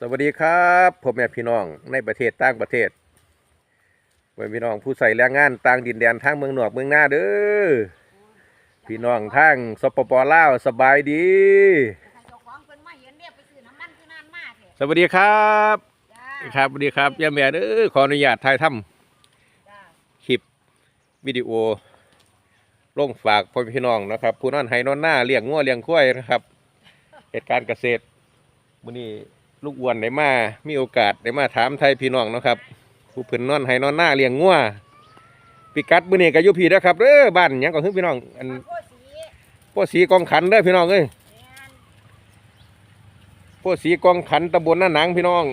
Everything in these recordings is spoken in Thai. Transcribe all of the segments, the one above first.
สวัสดีครับผมแม่พี่น้องในประเทศต่างประเทศพ่อแม่พี่น้องผู้ใส่แรงงานต่างดินแดนทางเมืองนอกเมืองหน้าเด้อพี่น้องทางสปปลาวสบายดีเจ้าของเพิ่นมาเห็นเรียกไปซื้อน้ำมันคือนานมากเถอะสวัสดีครับจ้าครับสวัสดีครับย่าแม่เด้อขออนุญาตถ่ายทำจ้าคลิปวิดีโอลงฝากพ่อแม่พี่น้องนะครับ ผู้นอนไห้นอนหน้าเลี้ยงงัวเลี้ยงควายนะครับเหตุการณ์เกษตรมื้อนี้ ลูกอ้วนได้มา มีโอกาสได้มาถามไทยพี่น้องเนาะครับ ผู้เพิ่นนอนไห้นอนหน้าเลี้ยงงัวพิกัดมื้อนี้ก็อยู่พี่เด้อครับเด้อบ้านหยังก็คือพี่น้อง อันโคสีพวกสีกองขันเด้อพี่น้องเอ้ยแม่นพวกสีกองขันตำบลหน้าหนังพี่น้อง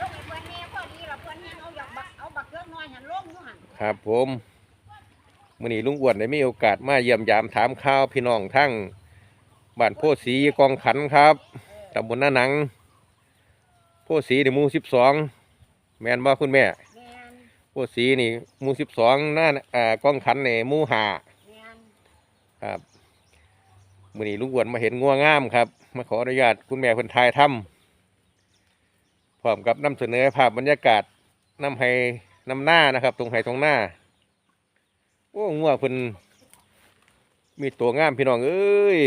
ลูกไอ้เพิ่นนี่พอดีล่ะเพิ่นนี่เอาอยากบักเอาบักเครื่องน้อยหันลงอยู่หันครับผมมือนี้ลุงอ้วนได้มีโอกาสมาเยี่ยมยามถามข่าวพี่น้องทั้ง บ้านโพธิ์ศรีกองขันครับตำบลหน้าหนัง โพธิ์ศรีในหมู่สิบสองแม่นบ่คุณแม่แม่นโพธิ์ศรีนี่หมู่สิบสองหน้าอ่ากองขันในหมู่ห้าแม่นครับมื้อนี้ลุงอ้วนมาเห็นงัวงามครับ มาขออนุญาตคุณแม่เพิ่นถ่ายทำพร้อมกับนำเสนอภาพบรรยากาศนำให้นำหน้านะครับ ตรงไห้ตรงหน้าโอ้งัวเพิ่นมีตัวงามพี่น้องเอ้ย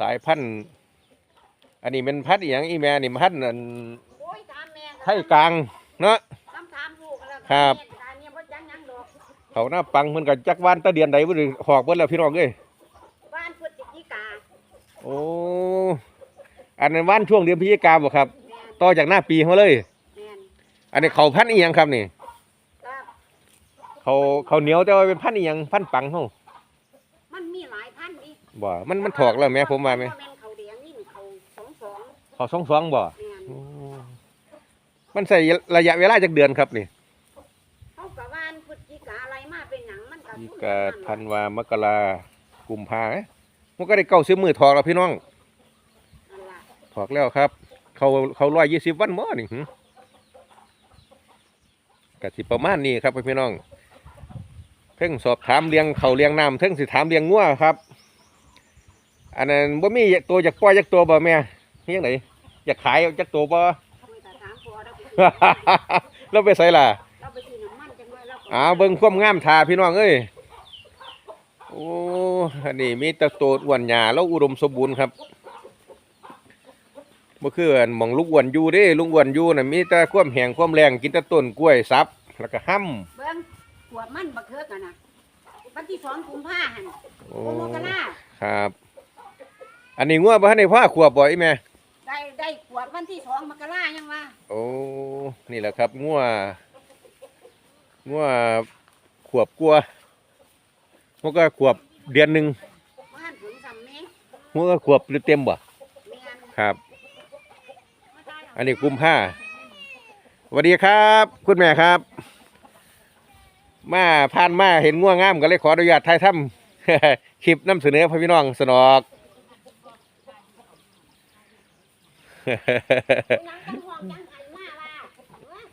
สายพันธุ์อันนี้เป็นพันธุ์อหย่างอีแม่นี่พันธุ์อันโอ้ยถามแม่ไทยกลางเนาะถามถามลูกกันแล้วครับแม่ตาเนี่ยบ่จังหยังดอกเขาหน้าปังเพิ่นก็จักวานตะเดียนใดบ่ได้หอกเบิดแล้วพี่น้องเอ้ยบ้านพฤศจิกาโอ้อันนั้นว่านช่วงเดือนพฤศจิกาบ่ครับ แม่นต่อจากหน้าปีเขาเลย แม่นอันนี้เขาพันธุ์อีหยังครับนี่ครับเขาเขาเหนียวแต่ว่าเป็นพันธุ์อีหยังพันธุ์ปังเฮามันมีหลายพันธุ์ดิ บ่ มันมันถอกแล้วแม่ผมว่าไหมบ่แม่นเขาแดงนี่เขาสองสองเขาสองสองบ่แม่นโอ้มันใส่ระยะเวลาจากเดือนครับนี่เขากะว่านพฤศจิกาอะไรมาเป็นหยังมันก็อีทุกาอย่งธันวามกรากุมภาเอ๊ะมันก็ได้เก้าสิบมือถอกแล้วพี่น้อง นั่นล่ะถอกแล้วครับ เขาเขาร้อยยี่สิบวันบ่นี่หึกสิประมาณนี้ครับพี่น้องเพิ่งสอบถามเลี้ยงเขาเลี้ยงน้ำเพิ่งสิถามเลี้ยงงัวครับ อันนั้นบ่มีตัวอยากปล่อยจากตัวบ่แม่เฮียงไหนอยากขายจากตัวบ่คุยแต่ถามพอเราไปเราไปใส่ล่ะเราไปซื้อน้ำมันจังเลยเราอ้าวเบิ่งความงามทาพี่น้องเอ้ยโอ้อันนี้มีแตะโตดอ้วนหญ้าแล้วอุดมสมบูรณ์ครับบ่คืออันหมองลูกอ้วนอยู่เด้ลุงอ้วนอยู่น่ะมีแต่ความแห้งความแรงกินแต่ต้นกล้วยซับแล้วก็ห้ำเบิ้งขวดมันบักเทือกกันนะวันที่สองกุมภาหันโอ้โอโมกะลาครับ อันนี้งัวบ่ทันได้พ่อขวบบ่อีแม่ได้ได้ขวดวันที่สองมกรายังว่าโอ้นี่แหละครับงัวงัวขวบกลัวมันก็ขวบเดือนหนึงบ้านถึงสำเนียงมันก็ขวบหรือเต็มบ่เมียนครับมาได้อันนี้กุมผ้าสวัสดีครับ คุณแม่ครับ มาผ่านมาเห็นง่วงงามก็เลยขออนุญาตถ่ายทำ คลิปนำเสนอพี่น้องสนอก ยังองห่วงยังหันมาว่าเว้ย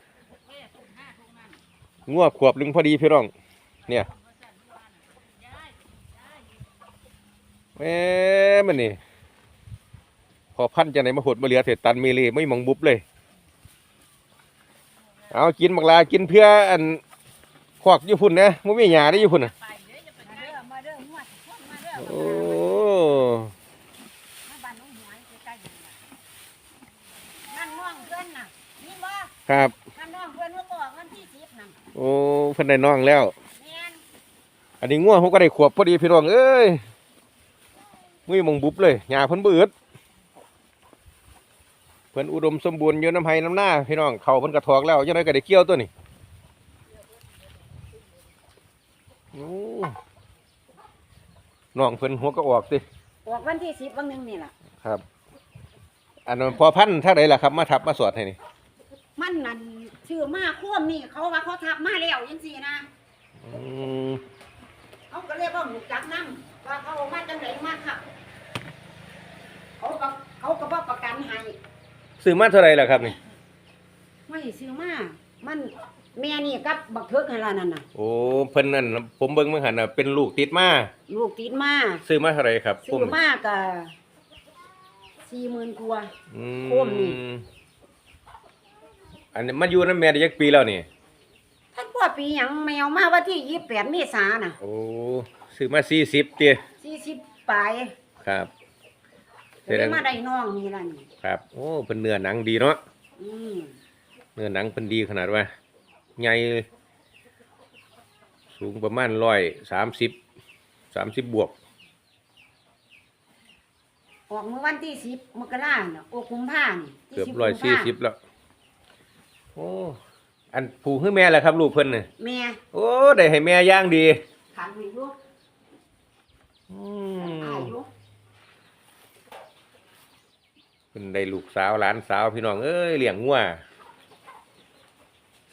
ง่วขวบลึงพอดีพี่น้อง เนี่ยแหม่มันนี่พอพันจะไหนมาหดมาเหลือเสร็จตันมีเลยไม่มองบุบเลย เอากินบักลากินเพื่ออันขวากยู่พุ่นนะมันไม่หยาได้ยู่พุ่นนะ มาเด้อมาเด้อหัวมาเด้อ โอ้ มาบ้านน้องหวยใกล้ๆนี่ล่ะนั่นน้องเพื่อนน่ะนี่บ่ครับนั่นน้องเพื่อนเขาบอกวันที่สิบน่ะโอ้เพิ่นได้น้องแล้วเมียนอันนี้ง่วงผมก็ได้ขวบพอดีพี่น้องเอ้ยมือมองบุบเลยหญ้าเพิ่นบืดเพิ่นอุดมสมบูรณ์อยู่น้ำไห้น้ำหน้าพี่น้องเขาเพิ่นกระทอกแล้วยังไงก็ได้เกี่ยวตัวนี้โอ้น้องเพิ่นหัวก็ออกสิออกวันที่สิบวันหนึงนี่ล่ะครับ อันนั้นพอพันธุ์เท่าไหร่ล่ะครับ มาทับมาสวดให้นี่มันนั่นชื่อมาควมนี่เขาว่าเขาทับมาแล้วยังสี่นะอืมเขาก็เรียกว่าหมูจักนั่งว่าเขาเอามาจังไหนมาขับเขาก็เขาก็บอกประกันให้ซื้อมาเท่าไหร่ล่ะครับนี่ ไม่ซื้อมามันแม่นี่กับบักเทิกให้ล่ะนั่นน่ะ โอ้เพิ่นนั่นผมเบิ่งเมื่อหันน่ะเป็นลูกติดมาลูกติดมาซื้อมาเท่าไหร่ครับซื้อมาก็ส สี่หมื่นกว่า อืโคมนี่ มอันนี้มันอยู่นำแม่ได้จักปีแล้วนี่ ท่านพ่อปีหยังแมวมาวันที่ยี่สิบแปดเมษายนน่ะโอ้ซื้อมา40เตี้ยสี่สิบปลายครับแสดเลยงมาได้น้องนี่ล่ะนี่ครับ โอ้เป็นเนื้อหนังดีเนาะ อืมเนื้อหนังเป็นดีขนาดว่าใหญ่สูงประมาณร้อยสามสิบสามสิบบวก ออกเมื่อวันที่สิบมกราเนี่ยโอกุมภาพันธ์เกือบร้อยสี่สิบแล้ว โอ้อันผูคือแม่แหละครับ ลูกเพิ่นน่ะแม่โอ้ได้ให้แม่ย่างดีขันให้ลูกอือามยุเพิ่นได้ลูกสาวหลานสาวพี่น้องเอ้ยเลี้ยงงัว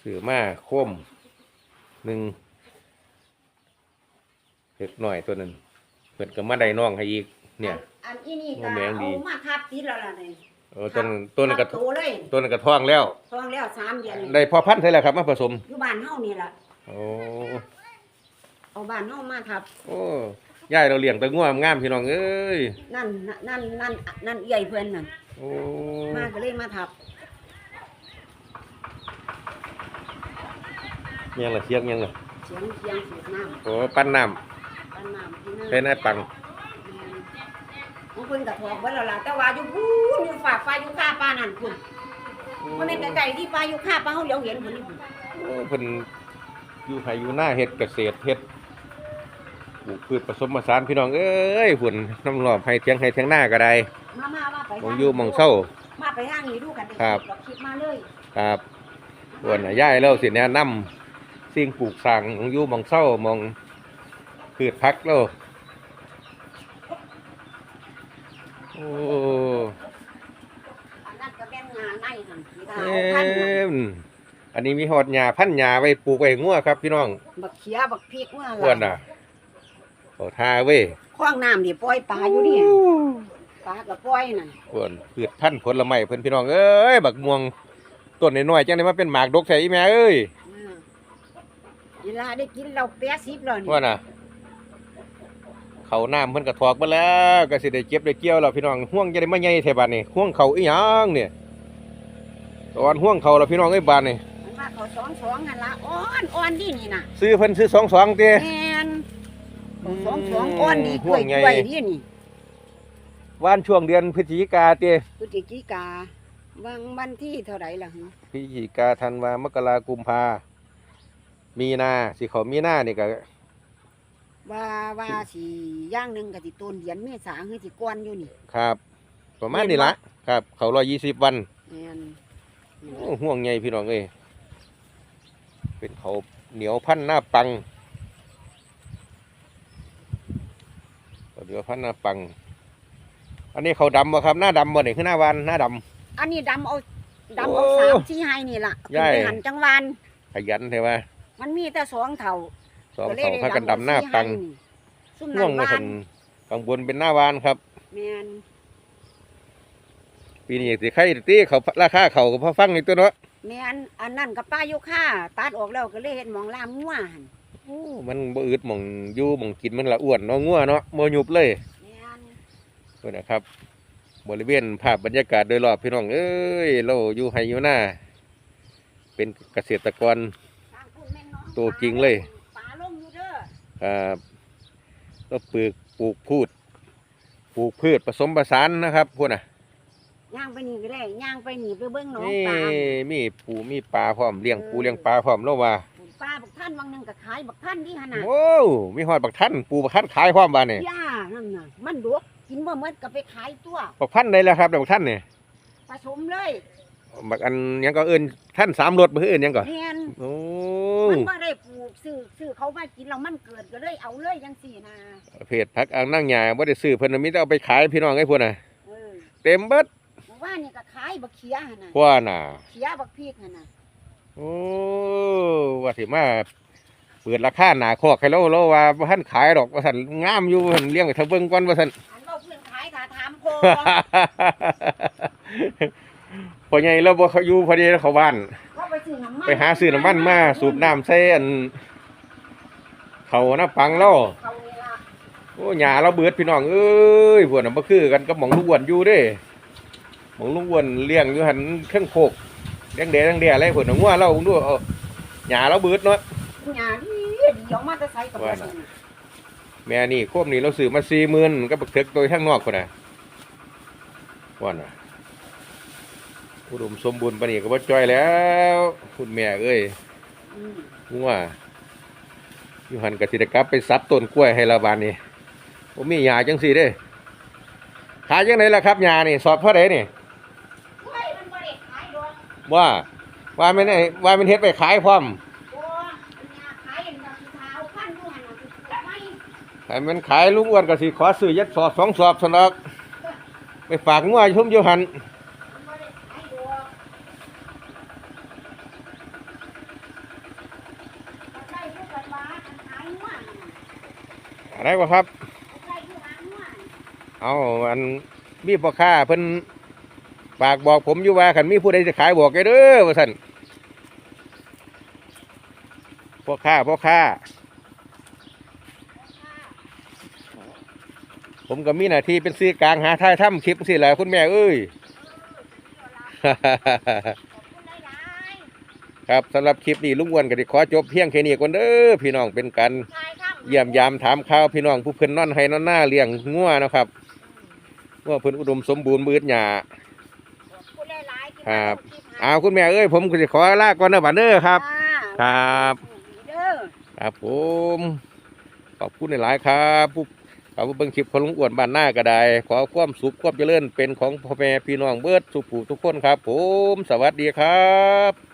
ซื้อมาโคมหนึ่งเล็กน้อยตัวนั้นเพิ่นก็มาได้น้องให้อีกเนี่ย อันอีนี่ก็โอ้แม่งดีเอามาทับติดแล้วล่ะเนี่ยเออต้นต้นนนกระทับโตเลยต้นนนกระท้องแล้วท้องแล้วสามเดือนได้พอพันธุ์ใช่แล้วครับมาผสมอยู่บ้านเฮานี่ล่ะโอ้เอาบ้านเฮามาทับ โอ้ยายเราเลี้ยงแตะง่วงามพี่น้องเอ้ยนั่นนั่นนั่นนั่นเอี่ยเพิ่นนั่นโอ้มาก็เลยมาทับยังละเสียงยังละเสียงเสียงสูบน้โอ้ปั้นน้ำปั้นน้ำกินำน้ำเป็นไอ้ปัง ของเพิ่นก็ถอกไว้แล้วล่ะแต่ว่าอยู่พูนอยู่ฝากฟ้าอยู่ข้าปลานั่นพุ่นบ่แม่นไกลๆที่ปลาอยู่ข้าปลาเฮาเหลียวเห็นพุ่นนี่พุ่นโอ้เพิ่นอยู่ไผอยู่หน้าเฮ็ดเกษตรเฮ็ดปลูกพืชผสมผสานพี่น้องเอ้ยพุ่นน้ำรอบให้เทียงให้เทียงหน้าก็ได้มามามาไปมองอยู่มองเศร้า มาไปทางนี้ดูกันเด้ครับเาคลิปมาเลยครับส่วนน่ะยายเราสิแนะนำสิ่งปลูกสร้างมองอยู่มองเศร้ามองพืชพักแล้ว โอ้อันนั้นก็แม่นงานในหั่นที่เอเอาพันธุ์้มอันนี้มีหอดหญ้าพันหญ้าไว้ปลูกไว้งัวครับพี่น้องบักเขียบักพริกว่าอ้วนน่ะเขาทาเว้ยคว้างน้ำนี่ปล่อยปลาอยู่นี่ปลาก็ปล่อยนั่นอ้วนพืชพันธุ์ผลไม้เพิ่นพี่น้องเอ้ยบักม่วงต้นน้อยๆจังได้มาเป็นหมากดกใส่อีแม่เอ้ยอ่าเวลาได้กินเราแปดสิบแล้วนี่ว่าน่ะ เขาน้ำเพิ่นก็ถอกมาแล้วก็สิได้เก็บได้เกี่ยวแล้วพี่น้องห่วงจะได้มาใหญ่แท้บาดนี้ห่วงเขาอีหยังเนี่ยตอนห่วงเขาแล้วพี่น้องเอ้ยบาดนี้มันว่าเขาสองสองนั่นละอ่อนอ่อนดีนี่น่ะซื้อเพิ่นซื้อ22ติแมนเขาสองสองอ่อนดีกล้วยห่วงใหญ่กล้วยดีนี่วานช่วงเดือนพฤศจิกาติพฤศจิกาวังวันที่เท่าไหร่ล่ะฮะพฤศจิกาธันวามกรากุมภามีนาสิเขามีนานี่ก็ ว่าว่าสิย่างหนึ่งกับสิต้นเดือนเมษาคือสิก้อนอยู่นี่ครับ ประมาณนี้ละครับ เขาร้อยยี่สิบวันแมนโอ้ห่วงใหญ่พี่น้องเอ้ยเป็นเขาเหนียวพันหน้าปังเขาเหนียวพันหน้าปัง อันนี้เขาดำบ่ครับ หน้าดำบ่เนี่ยคือหน้าวานหน้าดอันนี้ดำเอาดำเอาโอ้สามสี่ให้นี่ล่ะใหญ่เป็นหันจังหวันำขยันใช่ไหมมันมีแต่สองเท่า สองก็ลยเขาได้พักกันดำหน้าปังสี่ให้นี่ซุ่มห่วนั้งนมาบ้าสันนข้างบนเป็นหน้าวานครับแมนปีนี้สิใครตีเขาราคาเขาก็พอฟังนี่ตัวเนาะแมนอันนั้นกับป้าโยค่าตัดออกแล้วก็เลยเห็นหมองลามงัวหั่นโอ้มันบ่อืดหม่องอยู่หม่องกินมันละอ้วนเนาะงัวเนาะบ่หยุบเลยแมนนี่นะครับ บริเวณภาพบรรยากาศโดยรอบพี่น้องเอ้ยเราอยู่ไฮอยู่หน้าเป็นเกษตรกรทางคุณแม่น้องตัวจริงเลยปลาลงอยู่เด้ออ่าเราปลูกปลูกพืชปลูกพืชผสมผสานนะครับพวกน่ะย่างไปนี่ก็ได้ย่างไปนี่ไปเบิ้งหน้องนี่ปลามีปูมีปลาพร้อมเลี้ยงปูเลี้ยงปลาพร้อมแล้วว่าปลาบักท่านวังหนึงก็ขายบักท่านที่ขนาดโอ้มีหอดบักท่านปูบักท่านขายพร้อมบ้านนี่ย่านั่นน่ะมันดกกินบ่หมดก็ไปขายตัวบักพันได้แล้วครับบักท่านนี่ผสมเลย บักอันหยังก็เอิ้นท่านสามรสบ่คือเอิ้นหยังก็แม่นโอ้มันบ่ได้ปลูกซื้อซื้อเขามากินแล้วมันเกิดก็เลยเอาเลยจังซี่นะเพจพักอ่างนั่งหญ้าบ่ได้ซื้อเพิ่นนะมีแต่เอาไปขายพี่น้องไอ้พวกน่ะเออเต็มเบิดเมื่อวานนี่ก็ขายบักเขียหั่นน่ะพวกน่ะ เขียบักพริกหั่นน่ะโอ้ว่าสิมาเปิดราคาหนาคอกให้เราเราว่าบ่ทันขายดอกว่าซั่นงามอยู่ว่าซั่นเลี้ยงให้เธอเบิ่งก่อนว่าซั่นอันเราเพื่อนขายถ้าถามโค พอใหญ่เราบ่เขาอยู่พอดีเขาบ้านเขาไปซื้อน้ำมันไปหาซื้อน้ำมันมาสูบน้ำใส่อันเขาน้าปังเราเขานี่ล่ะโอ้หญ้าเราเบิดพี่น้องเอ้ยพวกน่ะบ่คือกันกับหม่องลูกอ้วนอยู่เด้หมองลุงอ้วนเลี้ยงอยู่หันเครื่องโคกแดงแดงแดงแดงอะไรผลงัวเราดูเอาหญ้าเราเบิดเนาะหญ้าดีดีออกมาแต่ไสกับบ่ว่าได้น่ะ แม่นี่โคมนี่เราซื้อมาสี่หมื่นก็บักเถิกตัวข้างนอกคนน่ะว่าน่ะ อุดมสมบูรณ์ปานนี้ก็บ่จ้อยแล้วคุณแม่เอ้ยอืมงัวอยู่หันกสิได้กลับไปซับต้นกล้วยให้ละบานนี่ผมมีหญ้าจังสี่เด้ขายจังไดล่ะครับหญ้านี่สอบเท่าไหร่นี่เฮ้ยมันบ่ได้ขายดอกว่าว่ามันไอ้ว่ามันเฮ็ดไปขายพร้อมบ่มันหญ้าขายอันดอกสิขาวพันอยู่หั่นน่ะสิไม่ให้มันขายลุงอ้วนก็สิขอซื้อยัดสอบสองสอบสนอกไปฝากงัวชุ่มอยู่หัน มันบ่ได้ขายดอกมันได้อยู่กันว่าอันขายหัวน่ะ อะ ไรวะครับมันได้อยู่หางหัวน่ะเอาอันมีพ่อค้าเพิ่นฝากบอกผมอยู่ว่าคันมีผู้ใดจะขายบอกแกเด้อว่าซั่นพ่อค้าพ่อค้า ผมก็มีหน้าที่เป็นซื้อกลางหาท่ายถ้ำคลิปสิแหละคุณแม่เอ้ยครับสำหรับคลิปนี้ลุงอ้วนก็ได้ขอจบเพียงแค่นี้ก่อนเด้อพี่น้องเป็นกัน เยี่ยมยามถามข่าวพี่น้องผู้เพิ่นนอนให้นอนหน้าเลี้ยงงัวนะครับงัวเพิ่นอุดมสมบูรณ์มืดหยาขอบคุณหลายๆที่ครับมาที่อ้าวคุณแม่เอ้ยผมก็จะขอลาก่อนนะบัดเด้อครับอ่าครับเด้อครับผมขอบคุณหลายๆครับผู้ขอบเบิ่งคลิปของลุงอ้วนบ้านหน้าก็ได้ ขอความสุขความเจริญเป็นของพ่อแม่พี่น้องเบิดสุขผู้ทุกคนครับ ผม สวัสดีครับ